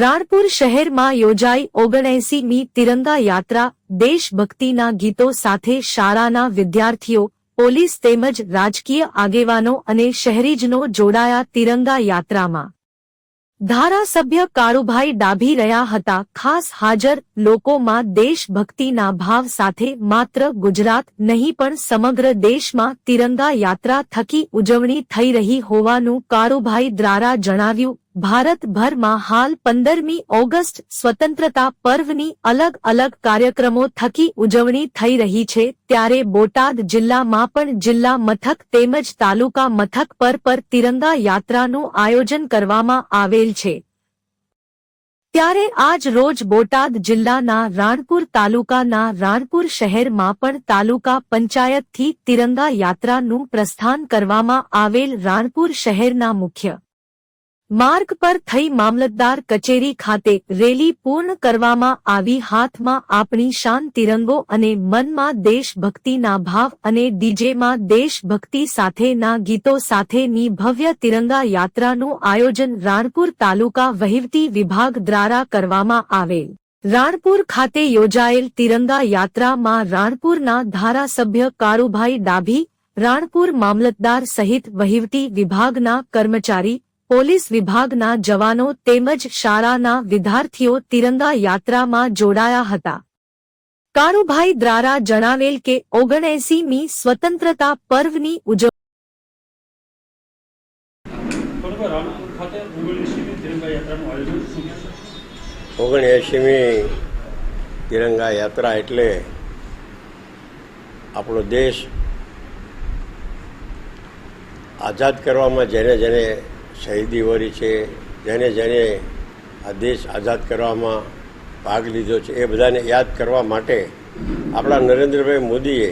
રાણપુર શહેરમાં યોજાઈ ઓગણએસીમી તિરંગા યાત્રા, દેશભક્તિના ગીતો સાથે શાળાના વિદ્યાર્થીઓ, પોલીસ તેમજ રાજકીય આગેવાનો અને શહેરીજનો જોડાયા તિરંગા યાત્રામાં. ધારાસભ્ય કાળુભાઈ ડાભી રહ્યા હતા. ખાસ હાજર લોકોમાં દેશભક્તિના ભાવ સાથે માત્ર ગુજરાત નહીં, પણ સમગ્ર દેશમાં તિરંગા યાત્રા થકી ઉજવણી થઈ રહી હોવાનું કાળુભાઈ દ્વારા જણાવ્યું ભારતભરમાં હાલ પંદરમી ઓગસ્ટ સ્વતંત્રતા પર્વની અલગ અલગ કાર્યક્રમો થકી ઉજવણી થઈ રહી છે, ત્યારે બોટાદ જિલ્લામાં પણ જિલ્લા મથક તેમજ તાલુકા મથક પર પર તિરંગા યાત્રાનું આયોજન કરવામાં આવેલ છે. ત્યારે આજ રોજ બોટાદ જિલ્લાના રાણપુર તાલુકાના રાણપુર શહેરમાં પણ તાલુકા પંચાયતથી તિરંગા યાત્રાનું પ્રસ્થાન કરવામાં આવેલ રાણપુર શહેરના મુખ્ય માર્ગ પર થઈ મામલતદાર કચેરી ખાતે રેલી પૂર્ણ કરવામાં આવી. હાથમાં આપણી શાન તિરંગો અને મનમાં દેશભક્તિના ભાવ અને ડીજેમાં દેશભક્તિ સાથેના ગીતો સાથેની ભવ્ય તિરંગા યાત્રાનું આયોજન રાણપુર તાલુકા વહીવટી વિભાગ દ્વારા કરવામાં આવેલ. રાણપુર ખાતે યોજાયેલ તિરંગા યાત્રામાં રાણપુરના ધારાસભ્ય કાળુભાઈ ડાભી, રાણપુર મામલતદાર સહિત વહીવટી વિભાગના કર્મચારી પોલીસ વિભાગના જવાનો તેમજ શાળાના વિદ્યાર્થીઓ તિરંગા યાત્રામાં જોડાયા હતા. કારુભાઈ દ્વારા જણાવેલ કે ઓગણએસીમી સ્વતંત્રતા પર્વની ઉજવણી ઓગણએંસીમી તિરંગા યાત્રા એટલે આપણો દેશ આઝાદ કરવામાં જેને જેને શહીદી વરી છે, જેને જેને આ દેશ આઝાદ કરવામાં ભાગ લીધો છે, એ બધાને યાદ કરવા માટે આપણા નરેન્દ્રભાઈ મોદીએ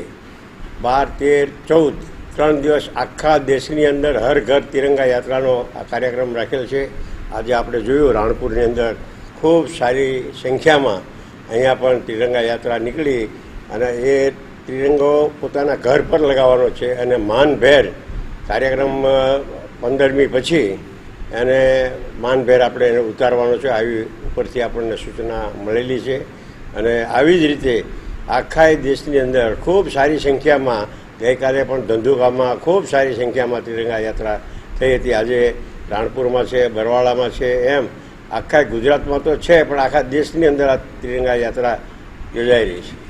બાર, તેર, ચૌદ, ત્રણ દિવસ આખા દેશની અંદર હર ઘર તિરંગા યાત્રાનો આ કાર્યક્રમ રાખેલ છે. આજે આપણે જોયું રાણપુરની અંદર ખૂબ સારી સંખ્યામાં અહીંયા પણ તિરંગા યાત્રા નીકળી અને એ તિરંગો પોતાના ઘર પર લગાવવાનો છે અને માનભેર કાર્યક્રમ પંદરમી પછી એને માનભેર આપણે એને ઉતારવાનો છે. આવી ઉપરથી આપણને સૂચના મળેલી છે. અને આવી જ રીતે આખા દેશની અંદર ખૂબ સારી સંખ્યામાં ગઈકાલે પણ ધંધુકામાં ખૂબ સારી સંખ્યામાં ત્રિરંગા યાત્રા થઈ હતી. આજે રાણપુરમાં છે, બરવાળામાં છે, એમ આખા ગુજરાતમાં તો છે, પણ આખા દેશની અંદર આ ત્રિરંગા યાત્રા યોજાઈ રહી છે.